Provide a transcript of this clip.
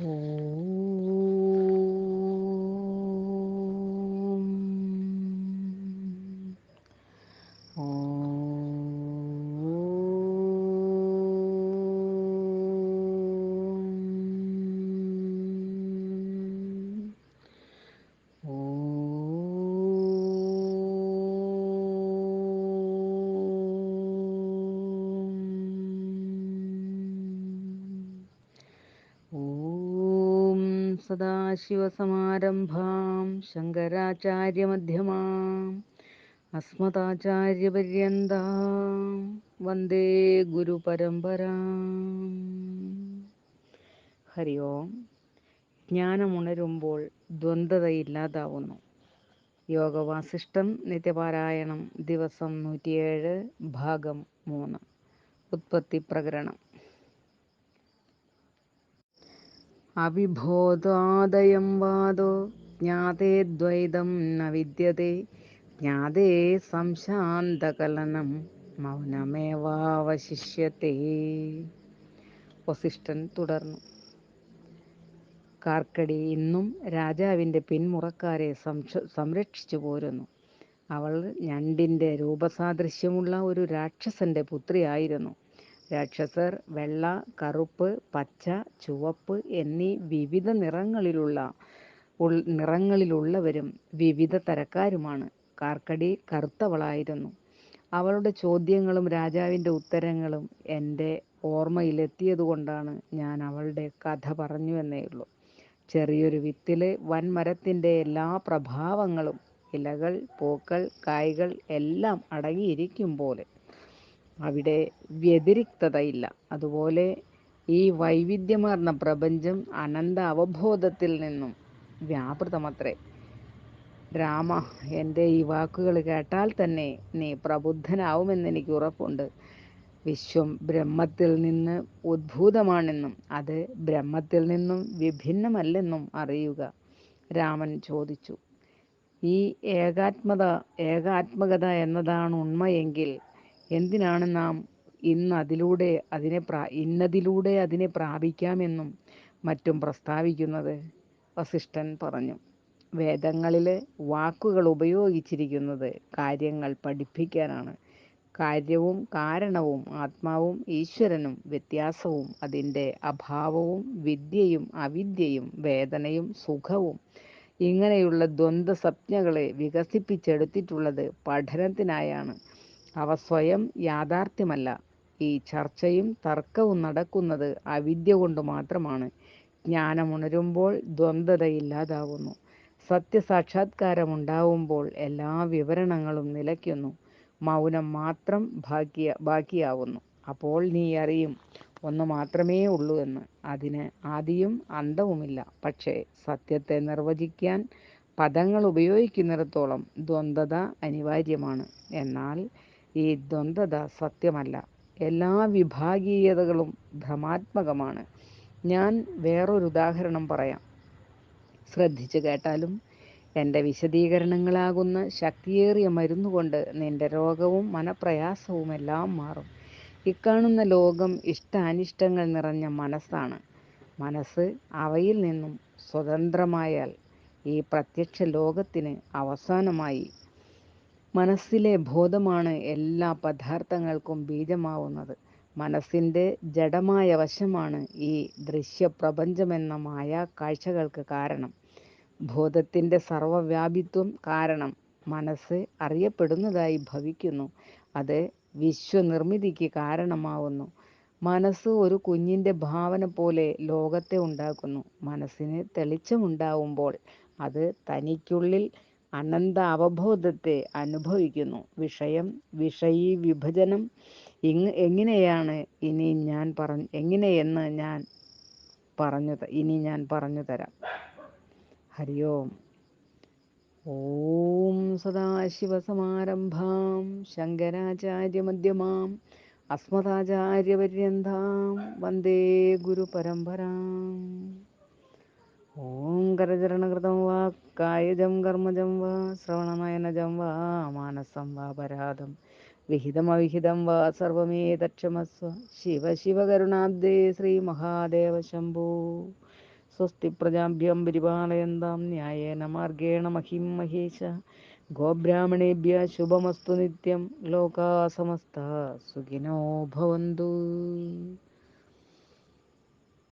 Oh. സദാശിവസമാരംഭാം ശങ്കരാചാര്യമധ്യമാം അസ്മതാചാര്യപര്യന്താം വന്ദേ ഗുരുപരമ്പരാം. ഹരി ഓം. ജ്ഞാനമുണരുമ്പോൾ ദ്വന്ദ്വത ഇല്ലാതാവുന്നു യോഗവാസിഷ്ടം നിത്യപാരായണം ദിവസം നൂറ്റിയേഴ് ഭാഗം മൂന്ന്. ഉത്പത്തി പ്രകരണം അവിബോധാദയം വാദോ ജ്ഞാതേ ദ്വൈതം ന വിദ്യത്തെ ജ്ഞാതേ സംശാന്തകലനം മൗനമേവാവശിഷ്യത്തെ. വസിഷ്ഠൻ തുടർന്നു. കാർക്കടി ഇന്നും രാജാവിന്റെ പിന്മുറക്കാരെ സംരക്ഷിച്ചു പോരുന്നു. അവൾ ഞണ്ടിന്റെ രൂപസാദൃശ്യമുള്ള ഒരു രാക്ഷസന്റെ പുത്രിയായിരുന്നു. രാക്ഷസർ വെള്ള കറുപ്പ് പച്ച ചുവപ്പ് എന്നീ വിവിധ നിറങ്ങളിലുള്ള നിറങ്ങളിലുള്ളവരും വിവിധ തരക്കാരുമാണ്. കാർക്കടി കറുത്തവളായിരുന്നു. അവളുടെ ചോദ്യങ്ങളും രാജാവിന്റെ ഉത്തരങ്ങളും എന്റെ ഓർമ്മയിലെത്തിയതുകൊണ്ടാണ് ഞാൻ അവളുടെ കഥ പറഞ്ഞു എന്നേ ഉള്ളൂ. ചെറിയൊരു വിത്തിലെ വൻമരത്തിന്റെ എല്ലാ പ്രഭാവങ്ങളും ഇലകൾ പൂക്കൾ കായ്കൾ എല്ലാം അടങ്ങിയിരിക്കും പോലെ. അവിടെ വ്യതിരിക്തതയില്ല. അതുപോലെ ഈ വൈവിധ്യമാർന്ന പ്രപഞ്ചം അനന്ത അവബോധത്തിൽ നിന്നും വ്യാപൃതമത്രേ. രാമ എന്റെ ഈ വാക്കുകൾ കേട്ടാൽ തന്നെ നീ പ്രബുദ്ധനാവുമെന്ന് എനിക്ക് ഉറപ്പുണ്ട്. വിശ്വം ബ്രഹ്മത്തിൽ നിന്ന് ഉദ്ഭൂതമാണെന്നും അത് ബ്രഹ്മത്തിൽ നിന്നും വിഭിന്നമല്ലെന്നും അറിയുക. രാമൻ ചോദിച്ചു. ഈ ഏകാത്മത ഏകാത്മകത എന്നതാണ് ഉണ്മയെങ്കിൽ എന്തിനാണ് നാം ഇന്ന് അതിലൂടെ അതിനെ പ്രാ ഇന്നതിലൂടെ അതിനെ പ്രാപിക്കാമെന്നും മറ്റും പ്രസ്താവിക്കുന്നത്? വസിഷ്ഠൻ പറഞ്ഞു. വേദങ്ങളിലെ വാക്കുകൾ ഉപയോഗിച്ചിരിക്കുന്നത് കാര്യങ്ങൾ പഠിപ്പിക്കാനാണ്. കാര്യവും കാരണവും ആത്മാവും ഈശ്വരനും വ്യത്യാസവും അതിന്റെ അഭാവവും വിദ്യയും അവിദ്യയും വേദനയും സുഖവും ഇങ്ങനെയുള്ള ദ്വന്ദ്വ സംജ്ഞകളെ വികസിപ്പിച്ചെടുത്തിട്ടുള്ളത് പഠനത്തിനായാണ്. അവ സ്വയം യാഥാർത്ഥ്യമല്ല. ഈ ചർച്ചയും തർക്കവും നടക്കുന്നത് അവിദ്യ കൊണ്ട് മാത്രമാണ്. ജ്ഞാനമുണരുമ്പോൾ ദ്വന്ദ്വതയില്ലാതാവുന്നു. സത്യസാക്ഷാത്കാരം ഉണ്ടാവുമ്പോൾ എല്ലാ വിവരണങ്ങളും നിലയ്ക്കുന്നു. മൗനം മാത്രം ബാക്കിയ ബാക്കിയാവുന്നു അപ്പോൾ നീ അറിയും ഒന്ന് മാത്രമേ ഉള്ളൂ എന്ന്. അതിന് ആദിയും അന്തവുമില്ല. പക്ഷേ സത്യത്തെ നിർവചിക്കാൻ പദങ്ങൾ ഉപയോഗിക്കുന്നിടത്തോളം ദ്വന്ദ്വത അനിവാര്യമാണ്. എന്നാൽ ഈ ദ്വന്ദ്വത സത്യമല്ല. എല്ലാ വിഭാഗീയതകളും ഭ്രമാത്മകമാണ്. ഞാൻ വേറൊരു ഉദാഹരണം പറയാം. ശ്രദ്ധിച്ചു കേട്ടാലും എന്റെ വിശദീകരണങ്ങളാകുന്ന ശക്തിയേറിയ മരുന്നുകൊണ്ട് നിന്റെ രോഗവും മനപ്രയാസവും എല്ലാം മാറും. ഇക്കാണുന്ന ലോകം ഇഷ്ടാനിഷ്ടങ്ങൾ നിറഞ്ഞ മനസ്സാണ്. മനസ്സ് അവയിൽ നിന്നും സ്വതന്ത്രമായാൽ ഈ പ്രത്യക്ഷ ലോകത്തിന് അവസാനമായി മനസ്സിലെ ബോധമാണ് എല്ലാ പദാർത്ഥങ്ങൾക്കും ബീജമാവുന്നത്. മനസ്സിന്റെ ജഡമായ വശമാണ് ഈ ദൃശ്യപ്രപഞ്ചമെന്ന മായ കാഴ്ചകൾക്ക് കാരണം. ബോധത്തിന്റെ സർവവ്യാപിത്വം കാരണം മനസ്സ് അറിയപ്പെടുന്നതായി ഭവിക്കുന്നു. അത് വിശ്വനിർമ്മിതിക്ക് കാരണമാവുന്നു. മനസ്സ് ഒരു കുഞ്ഞിന്റെ ഭാവന പോലെ ലോകത്തെ ഉണ്ടാക്കുന്നു. മനസ്സിന് തെളിച്ചമുണ്ടാവുമ്പോൾ അത് തനിക്കുള്ളിൽ അനന്ത അവബോധത്തെ അനുഭവിക്കുന്നു. വിഷയം വിഷയീ വിഭജനം ഇങ് എങ്ങനെയാണ് ഇനി ഞാൻ പറഞ്ഞ എങ്ങനെയെന്ന് ഞാൻ പറഞ്ഞു ഇനി ഞാൻ പറഞ്ഞു തരാം. ഹരി ഓം ഓം സദാശിവസമാരംഭാം ശങ്കരാചാര്യമധ്യമാം അസ്മദാചാര്യപര്യന്താം വന്ദേ ഗുരുപരമ്പരാം. കരചരണകൃതം വാ കായജം കർമ്മജം വാ ശ്രവണനയനജം വാ മാനസം വാ പരാധം വിഹിതമവിഹിതം വാ സർവമേ തക്ഷമസ്വ ശിവ ശിവ കരുണാബ്ദേ ശ്രീ മഹാദേവ ശംഭൂ സ്വസ്തി പ്രജാഭ്യം പരിപാലയന്താം ന്യായേന മാർഗേണ മഹിം മഹേശ ഗോബ്രാഹ്മണേഭ്യ ശുഭമസ്തു നിത്യം ലോകാ സമസ്ത സുഖിനോ ഭവന്തു